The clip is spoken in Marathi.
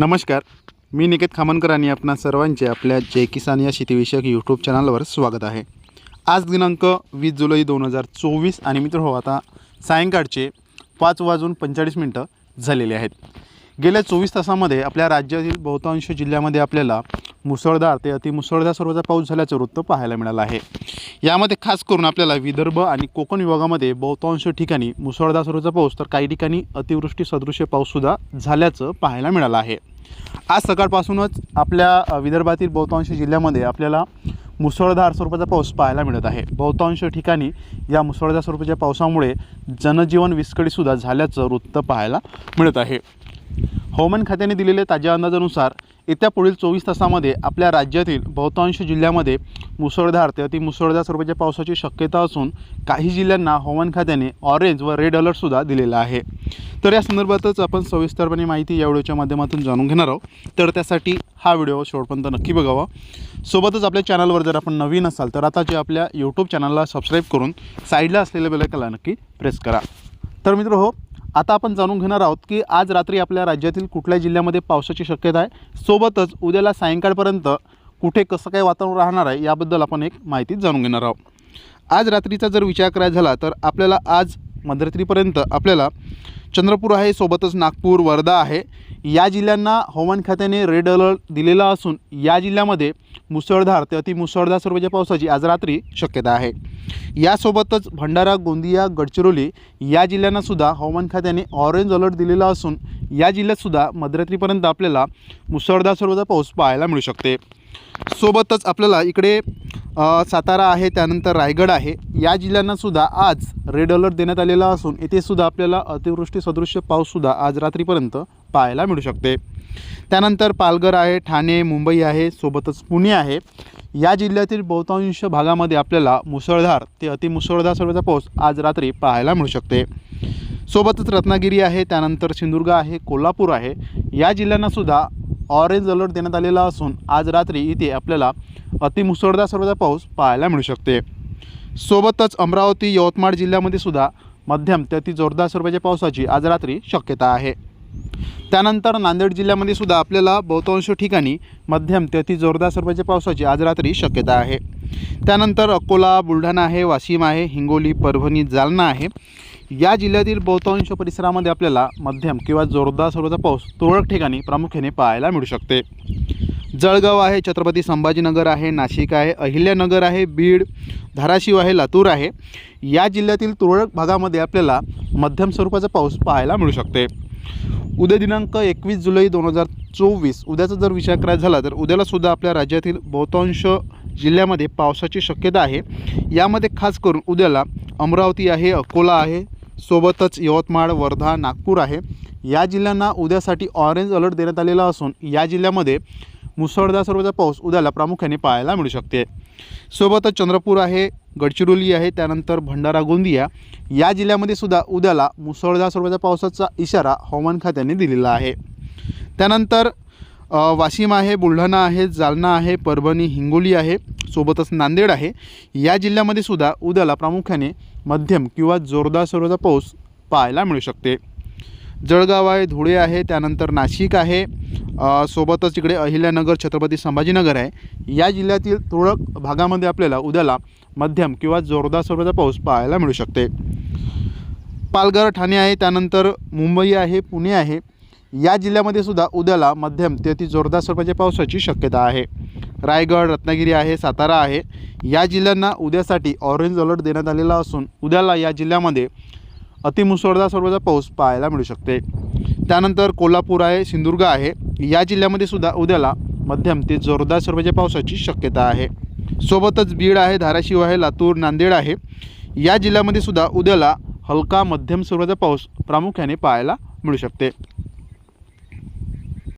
नमस्कार. मी निकेत खामनकर आणि आपणा सर्वांचे आपल्या जय किसान या शेतीविषयक यूट्यूब चॅनलवर स्वागत आहे. आज दिनांक वीस जुलै दोन हजार चोवीस आणि मित्र हो आता सायंकाळचे पाच वाजून पंचेचाळीस मिनटं झालेले आहेत. गेल्या चोवीस तासामध्ये आपल्या राज्यातील बहुतांश जिल्ह्यामध्ये आपल्याला मुसळधार ते अतिमुसळधार स्वरूपाचा पाऊस झाल्याचं वृत्त पाहायला मिळालं आहे. यामध्ये खास करून आपल्याला विदर्भ आणि कोकण विभागामध्ये बहुतांश ठिकाणी मुसळधार स्वरूपाचा पाऊस तर काही ठिकाणी अतिवृष्टी सदृश्य पाऊससुद्धा झाल्याचं पाहायला मिळालं आहे. आज सकाळपासूनच आपल्या विदर्भातील बहुतांश जिल्ह्यामध्ये आपल्याला मुसळधार स्वरूपाचा पाऊस पाहायला मिळत आहे. बहुतांश ठिकाणी या मुसळधार स्वरूपाच्या पावसामुळे जनजीवन विस्कळीतसुद्धा झाल्याचं वृत्त पाहायला मिळत आहे. हवामान खात्याने दिलेल्या ताज्या अंदाजानुसार येत्या पुढील चोवीस तासामध्ये आपल्या राज्यातील बहुतांश जिल्ह्यामध्ये मुसळधार ते अतिमुसळधार स्वरूपाच्या पावसाची शक्यता असून काही जिल्ह्यांना हवामान खात्याने ऑरेंज व रेड अलर्टसुद्धा दिलेला आहे. तर या संदर्भातच आपण सविस्तरपणे माहिती या व्हिडिओच्या माध्यमातून जाणून घेणार आहोत. तर त्यासाठी हा व्हिडिओ शेवटपर्यंत नक्की बघावा. सोबतच आपल्या चॅनलवर जर आपण नवीन असाल तर आता जे आपल्या यूट्यूब चॅनलला सबस्क्राईब करून साईडला असलेल्या बेलायकनला नक्की प्रेस करा. तर मित्र हो आता आपण जाणून घेणार आहोत की आज रात्री आपल्या राज्यातील कुठल्या जिल्ह्यामध्ये पावसाची शक्यता आहे? सोबतच उद्याला सायंकाळपर्यंत कुठे कसं काय वातावरण राहणार आहे याबद्दल आपण एक माहिती जाणून घेणार आहोत. आज रात्रीचा जर विचार करायचा झाला तर आपल्याला आज मध्यरात्रीपर्यंत आपल्याला चंद्रपूर आहे सोबतच नागपूर वर्धा आहे. या जिल्ह्यांना हवामान खात्याने रेड अलर्ट दिलेला असून या जिल्ह्यामध्ये मुसळधार ते अतिमुसळधार स्वरूपाच्या पावसाची आज रात्री शक्यता आहे. यासोबतच भंडारा गोंदिया गडचिरोली या जिल्ह्यांनासुद्धा हवामान खात्याने ऑरेंज अलर्ट दिलेला असून या जिल्ह्यातसुद्धा मध्यरात्रीपर्यंत आपल्याला मुसळधार स्वरूपाचा पाऊस पाहायला मिळू शकते. सोबतच आपल्याला इकडे सातारा आहे त्यानंतर रायगड आहे. या जिल्ह्यांनासुद्धा आज रेड अलर्ट देण्यात आलेला असून येथेसुद्धा आपल्याला अतिवृष्टी सदृश्य पाऊससुद्धा आज रात्रीपर्यंत पाहायला मिळू शकते. त्यानंतर पालघर आहे ठाणे मुंबई आहे सोबतच पुणे आहे. या जिल्ह्यातील बहुतांश भागामध्ये आपल्याला मुसळधार ते अतिमुसळधार स्वरूपाचा पाऊस आज रात्री पाहायला मिळू शकते. सोबतच रत्नागिरी आहे त्यानंतर सिंधुदुर्ग आहे कोल्हापूर आहे. या जिल्ह्यांनासुद्धा ऑरेंज अलर्ट देण्यात आलेला असून आज रात्री इथे आपल्याला अतिमुसळधार स्वरूपाचा पाऊस पाहायला मिळू शकते. सोबतच अमरावती यवतमाळ जिल्ह्यामध्ये सुद्धा मध्यम ते अति जोरदार स्वरूपाच्या पावसाची आज रात्री शक्यता आहे. त्यानंतर नांदेड जिल्ह्यामध्ये सुद्धा आपल्याला बहुतांश ठिकाणी मध्यम ते अति जोरदार स्वरूपाच्या पावसाची आज रात्री शक्यता आहे. त्यानंतर अकोला बुलढाणा आहे वाशिम आहे हिंगोली परभणी जालना आहे. या जिल्ह्यातील बहुतांश परिसरामध्ये आपल्याला मध्यम किंवा जोरदार स्वरूपाचा पाऊस तुरळक ठिकाणी प्रामुख्याने पाहायला मिळू शकते. जळगाव आहे छत्रपती संभाजीनगर आहे नाशिक आहे अहिल्यानगर आहे बीड धाराशिव आहे लातूर आहे. या जिल्ह्यातील तुरळक भागामध्ये आपल्याला मध्यम स्वरूपाचा पाऊस पाहायला मिळू शकते. उद्या दिनांक एकवीस जुलै दोन हजार चोवीस उद्याचा जर विचार करायचा झाला तर उद्यालासुद्धा आपल्या राज्यातील बहुतांश जिल्ह्यामध्ये पावसाची शक्यता आहे. यामध्ये खास करून उद्याला अमरावती आहे अकोला आहे सोबतच यवतमाळ वर्धा नागपूर आहे. या जिल्ह्यांना उद्यासाठी ऑरेंज अलर्ट देण्यात आलेला असून या जिल्ह्यामध्ये मुसळधार स्वरूपाचा पाऊस उद्याला प्रामुख्याने पाहायला मिळू शकते. सोबतच चंद्रपूर आहे गडचिरोली आहे त्यानंतर भंडारा गोंदिया. या जिल्ह्यामध्ये सुद्धा उद्याला मुसळधार स्वरूपाच्या पावसाचा इशारा हवामान खात्याने दिलेला आहे. त्यानंतर वाशिम आहे बुलढाणा आहे जालना आहे परभणी हिंगोली आहे सोबतच नांदेड आहे. या जिल्ह्यामध्ये सुद्धा उद्याला प्रामुख्याने मध्यम किंवा जोरदार स्वरूपाचा पाऊस पाहायला मिळू शकते. जळगाव आहे धुळे आहे त्यानंतर नाशिक आहे सोबतच इकडे अहिल्यानगर छत्रपती संभाजीनगर आहे. या जिल्ह्यातील तुरळक भागामध्ये आपल्याला उद्याला मध्यम किंवा जोरदार स्वरूपाचा पाऊस पाहायला मिळू शकते. पालघर ठाणे आहे त्यानंतर मुंबई आहे पुणे आहे. या जिल्ह्यामध्ये सुद्धा उद्याला मध्यम ते अति जोरदार स्वरूपाच्या पावसाची शक्यता आहे. रायगड रत्नागिरी आहे सातारा आहे. या जिल्ह्यांना उद्यासाठी ऑरेंज अलर्ट देण्यात आलेला असून उद्याला या जिल्ह्यामध्ये अतिमुसळधार स्वरूपाचा पाऊस पाहायला मिळू शकते. त्यानंतर कोल्हापूर आहे सिंधुदुर्ग आहे. या जिल्ह्यामध्ये सुद्धा उद्याला मध्यम ते जोरदार स्वरूपाच्या पावसाची शक्यता आहे. सोबतच बीड आहे धाराशिव आहे लातूर नांदेड आहे. या जिल्ह्यामध्ये सुद्धा उद्याला हलका मध्यम स्वरूपाचा पाऊस प्रामुख्याने पाहायला मिळू शकते.